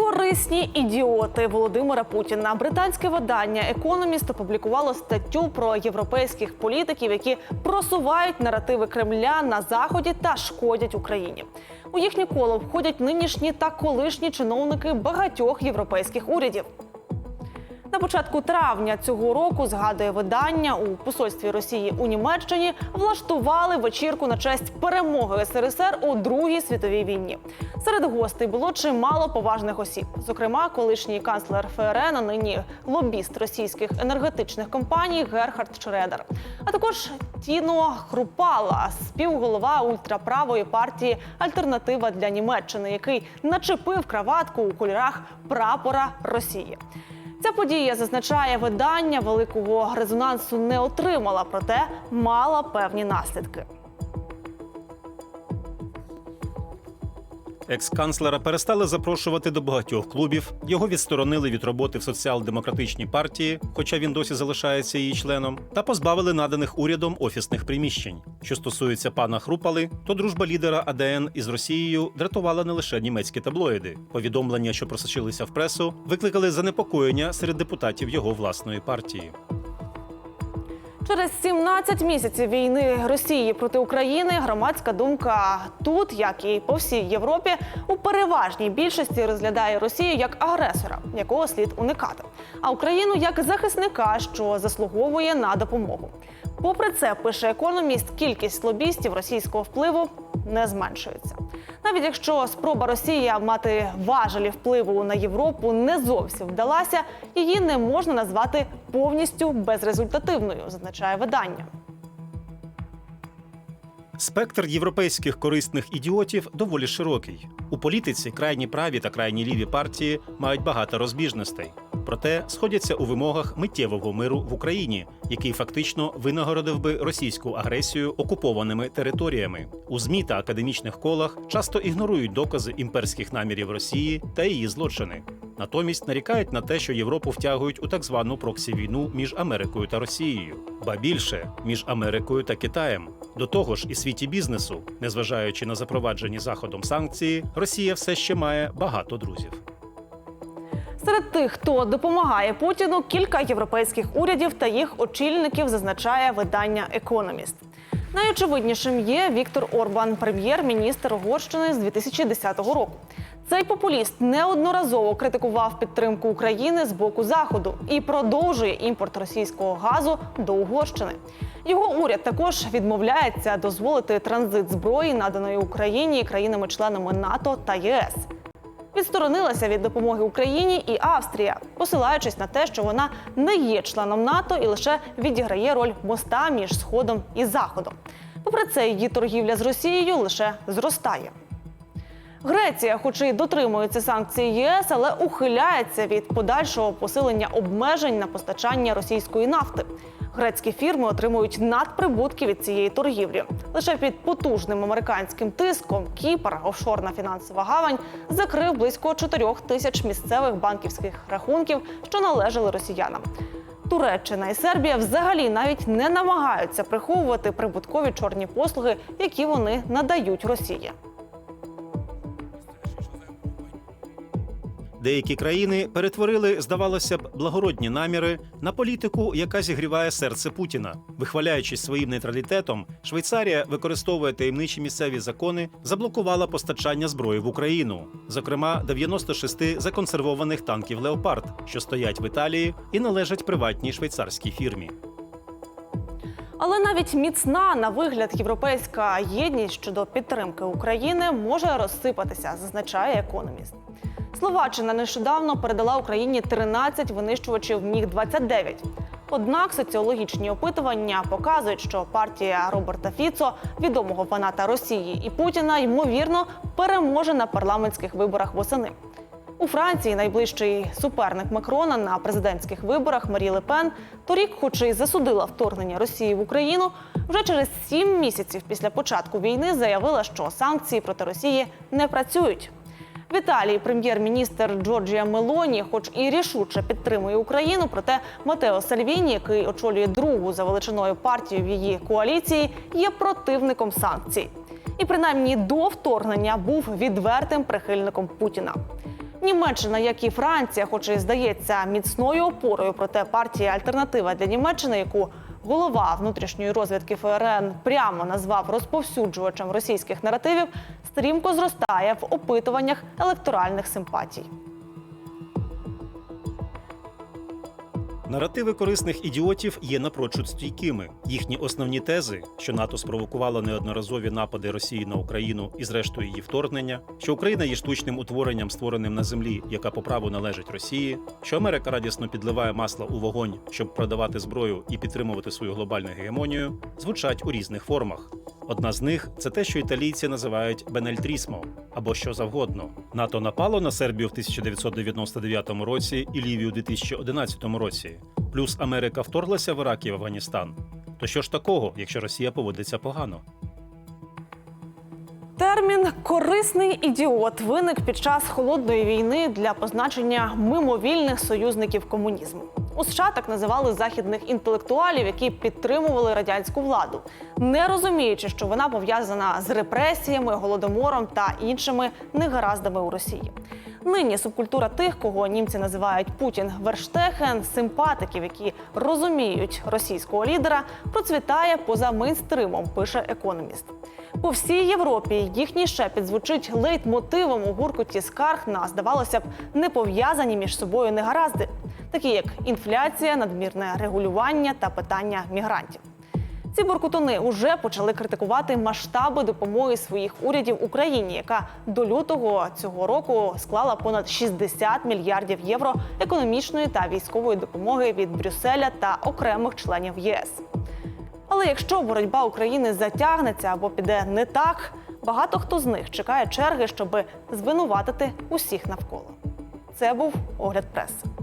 Корисні ідіоти Володимира Путіна. Британське видання Економіст опублікувало статтю про європейських політиків, які просувають наративи Кремля на заході та шкодять Україні. У їхнє коло входять нинішні та колишні чиновники багатьох європейських урядів. На початку травня цього року згадує видання у посольстві Росії у Німеччині влаштували вечірку на честь перемоги СРСР у Другій світовій війні. Серед гостей було чимало поважних осіб, зокрема, колишній канцлер ФРН, а нині лобіст російських енергетичних компаній Герхард Шредер, а також Тіно Хрупала, співголова ультраправої партії Альтернатива для Німеччини, який начепив краватку у кольорах прапора Росії. Ця подія зазначає видання великого резонансу не отримала, проте мала певні наслідки. Екс-канцлера перестали запрошувати до багатьох клубів. Його відсторонили від роботи в соціал-демократичній партії, хоча він досі залишається її членом, та позбавили наданих урядом офісних приміщень. Що стосується пана Хрупали, то дружба лідера АДН із Росією дратувала не лише німецькі таблоїди. Повідомлення, що просочилися в пресу, викликали занепокоєння серед депутатів його власної партії. Через 17 місяців війни Росії проти України громадська думка тут, як і по всій Європі, у переважній більшості розглядає Росію як агресора, якого слід уникати, а Україну як захисника, що заслуговує на допомогу. Попри це, пише економіст, кількість лобістів російського впливу не зменшується. Навіть якщо спроба Росії мати важелі впливу на Європу не зовсім вдалася, її не можна назвати повністю безрезультативною, зазначає видання. Спектр європейських корисних ідіотів доволі широкий. У політиці крайні праві та крайні ліві партії мають багато розбіжностей. Проте сходяться у вимогах миттєвого миру в Україні, який фактично винагородив би російську агресію окупованими територіями. У змі та академічних колах часто ігнорують докази імперських намірів Росії та її злочини. Натомість нарікають на те, що Європу втягують у так звану проксі-війну між Америкою та Росією, ба більше між Америкою та Китаєм. До того ж, і світі бізнесу, незважаючи на запроваджені заходом санкції, Росія все ще має багато друзів. Серед тих, хто допомагає Путіну, кілька європейських урядів та їх очільників зазначає видання Економіст. Найочевиднішим є Віктор Орбан, прем'єр-міністр Угорщини з 2010 року. Цей популіст неодноразово критикував підтримку України з боку заходу і продовжує імпорт російського газу до Угорщини. Його уряд також відмовляється дозволити транзит зброї, наданої Україні країнами-членами НАТО та ЄС. Відсторонилася від допомоги Україні і Австрія, посилаючись на те, що вона не є членом НАТО і лише відіграє роль моста між Сходом і Заходом. Попри це, її торгівля з Росією лише зростає. Греція, хоч і дотримується санкцій ЄС, але ухиляється від подальшого посилення обмежень на постачання російської нафти. Грецькі фірми отримують надприбутки від цієї торгівлі. Лише під потужним американським тиском Кіпр, офшорна фінансова гавань, закрив близько 4 тисяч місцевих банківських рахунків, що належали росіянам. Туреччина і Сербія взагалі навіть не намагаються приховувати прибуткові чорні послуги, які вони надають Росії. Деякі країни перетворили, здавалося б, благородні наміри на політику, яка зігріває серце Путіна. Вихваляючись своїм нейтралітетом, Швейцарія використовує таємничі місцеві закони, заблокувала постачання зброї в Україну, зокрема 96 законсервованих танків Леопард, що стоять в Італії і належать приватній швейцарській фірмі. Але навіть міцна на вигляд європейська єдність щодо підтримки України може розсипатися, зазначає економіст. Словаччина нещодавно передала Україні 13 винищувачів міг 29 Однак соціологічні опитування показують, що партія Роберта Фіцо, відомого фаната Росії і Путіна, ймовірно переможе на парламентських виборах восени. У Франції найближчий суперник Макрона на президентських виборах Марі Ле Пен торік, хоч і засудила вторгнення Росії в Україну, вже через сім місяців після початку війни заявила, що санкції проти Росії не працюють. В Італії прем'єр-міністр Джорджія Мелоні, хоч і рішуче підтримує Україну, проте Матео Сальвіні, який очолює другу за величиною партію в її коаліції, є противником санкцій. І принаймні до вторгнення був відвертим прихильником Путіна. Німеччина, як і Франція, хоч і здається міцною опорою, проте партія Альтернатива для Німеччини, яку голова внутрішньої розвідки ФРН прямо назвав розповсюджувачем російських наративів, стрімко зростає в опитуваннях електоральних симпатій. Наративи корисних ідіотів є напрочуд стійкими. Їхні основні тези, що НАТО спровокувало неодноразові напади Росії на Україну і, зрештою, її вторгнення, що Україна є штучним утворенням, створеним на землі, яка по праву належить Росії, що Америка радісно підливає масло у вогонь, щоб продавати зброю і підтримувати свою глобальну гегемонію, звучать у різних формах. Одна з них це те, що італійці називають бенельтрісмо або що завгодно. НАТО напало на Сербію в 1999 році і Лівію у 2011 році. Плюс Америка вторглася в Ірак і в Афганістан. То що ж такого, якщо Росія поводиться погано? Термін корисний ідіот виник під час холодної війни для позначення мимовільних союзників комунізму. У США так називали західних інтелектуалів, які підтримували радянську владу, не розуміючи, що вона пов'язана з репресіями, голодомором та іншими негараздами у Росії. Нині субкультура тих, кого німці називають Путін Верштехен, симпатиків, які розуміють російського лідера, процвітає поза мейнстримом, пише економіст. По всій Європі їхній шепіт звучить лейтмотивом у гуркоті скарг на, здавалося б, не пов'язані між собою негаразди, такі як інфляція, надмірне регулювання та питання мігрантів. Ці буркутуни вже почали критикувати масштаби допомоги своїх урядів Україні, яка до лютого цього року склала понад 60 мільярдів євро економічної та військової допомоги від Брюсселя та окремих членів ЄС. Але якщо боротьба України затягнеться або піде не так, багато хто з них чекає черги, щоб звинуватити усіх навколо. Це був огляд преси.